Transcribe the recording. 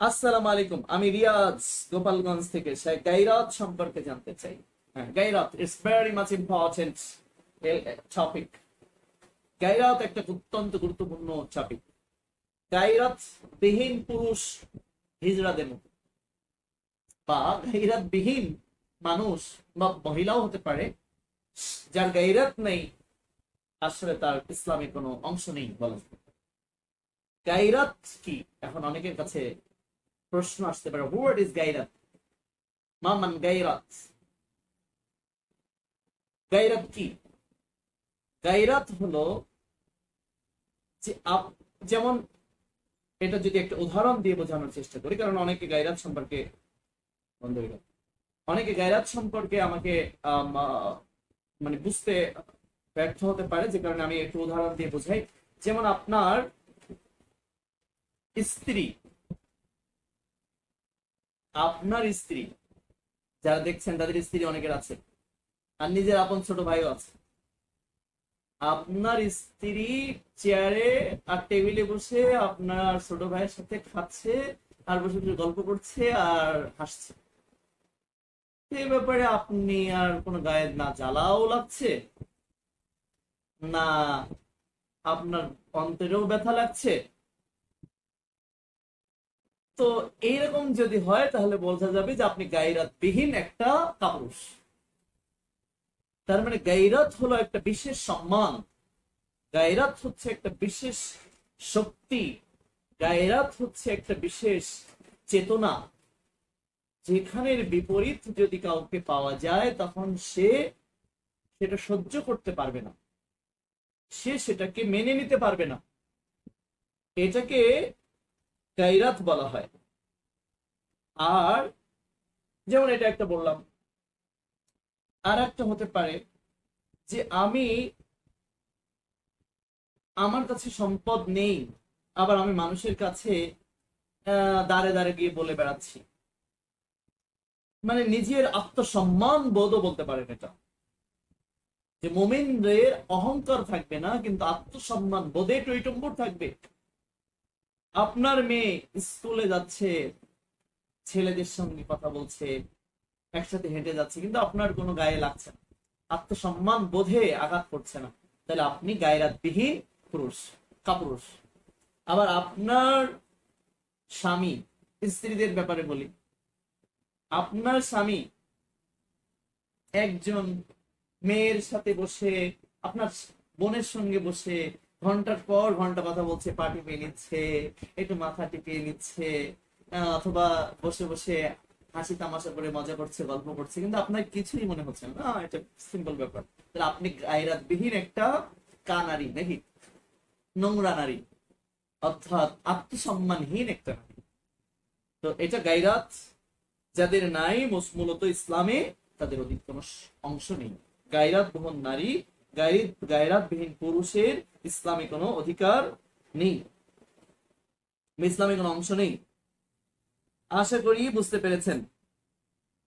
আসসালামু আলাইকুম, আমি রিয়াজ গোপালগঞ্জ থেকে সেই গাইরাত সম্পর্কে জানতে চাই। হ্যাঁ গাইরাত it's very much important topic গাইরাত একটা অত্যন্ত গুরুত্বপূর্ণ টপিক গাইরাত বিহীন পুরুষ হিজড়া দেব বা গাইরাত বিহীন মানুষ বা মহিলাও হতে পারে, যার গাইরাত নেই, আসলে তার ইসলামে কোনো অংশ নেই বলা। গাইরাত কি? এখন অনেকের কাছে প্রশ্ন আসতে পারে হোয়াট ইজ গাইরাত মামান গাইরাত গাইরাত কি? গাইরাত হলো যে যেমন এটা যদি একটা উদাহরণ দিয়ে বোঝানোর চেষ্টা করি, কারণ অনেকে গাইরাত সম্পর্কে বন্ধ গেল। অনেকে গাইরাত সম্পর্কে আমাকে মানে বুঝতে ব্যর্থ হতে পারে, যে কারণে আমি একটু উদাহরণ দিয়ে বোঝাই। যেমন আপনার স্ত্রী আপনার স্ত্রী, যারা দেখছেন তাদের স্ত্রী অনেকের আছে, আর নিজের আপন ছোট ভাইও আছে। আপনার স্ত্রী চেয়ারে আর টেবিলে বসে আপনার ছোট ভাইয়ের সাথে খাচ্ছে, আর বসে বসে গল্প করছে আর হাসছে। এই ব্যাপারে আপনি আর কোনো গায়ে না জ্বালাও লাগছে, না আপনার অন্তরেও ব্যথা লাগছে তো এইরকম যদি হয়, তাহলে বোঝা যাবে যে আপনি গাইরাত বিহীন একটা কাপুরুষ। তার মানে গাইরাত হলো একটা বিশেষ সম্মান। গায়রাত হচ্ছে একটা বিশেষ শক্তি। গায়রাত হচ্ছে একটা বিশেষ চেতনা। যেখানের বিপরীত যদি কাউকে পাওয়া যায়, তখন সে সেটা সহ্য করতে পারবে না। সে সেটাকে মেনে নিতে পারবে না। এটাকে গাইরাত বলা হয়। আর যেমন এটা একটা বললাম আর একটা হতে পারে যে আমি, আমার কাছে সম্পদ নেই, আবার আমি মানুষের কাছে দাঁড়ে দাঁড়ে গিয়ে বলে বেড়াচ্ছি। মানে নিজের আত্মসম্মান বোধও বলতে পারেন এটা। যে মোমেনদের অহংকার থাকবে না, কিন্তু আত্মসম্মান বোধে টইটম্বর থাকবে। আপনার মেয়ে স্কুলে যাচ্ছে, ছেলেদের সঙ্গে কথা বলছে, একসাথে হেঁটে যাচ্ছে, কিন্তু আপনার কোনো গায়ে লাগছে না। আত্মসম্মান বোধে আঘাত করছে না। তাহলে আপনি গায়রাতবিহীন পুরুষ, কাপুরুষ। আবার আপনার স্বামী, স্ত্রীদের ব্যাপারে বলি। আপনার স্বামী একজন মেয়ের সাথে বসে, আপনার বোনের সঙ্গে বসে ঘণ্টার পর ঘণ্টা কথা বলছে, পা টিপিয়ে নিচ্ছে, একটু মাথা টিপিয়ে নিচ্ছে অথবা বসে বসে হাসি তামাশা করে মজা করছে, গল্প করছে, কিন্তু আপনার কিছুই মনে হচ্ছে না। এটা সিম্পল ব্যাপার। তাহলে আপনি গায়রাত বিহীন একটা কানারি নাকি? নোংরা নারী। অর্থাৎ আত্মসম্মানহীন একটা নারী। তো এটা গাইরাত যাদের নাই, মূলত ইসলামে তাদের অধিক কোনো অংশ নেই। গায়রাত বহন নারী গাইর গায়রাত পুরুষের ইসলামে কোনো অধিকার নেই। ইসলামে কোনো অংশ নেই। আশা করি বুঝতে পেরেছেন।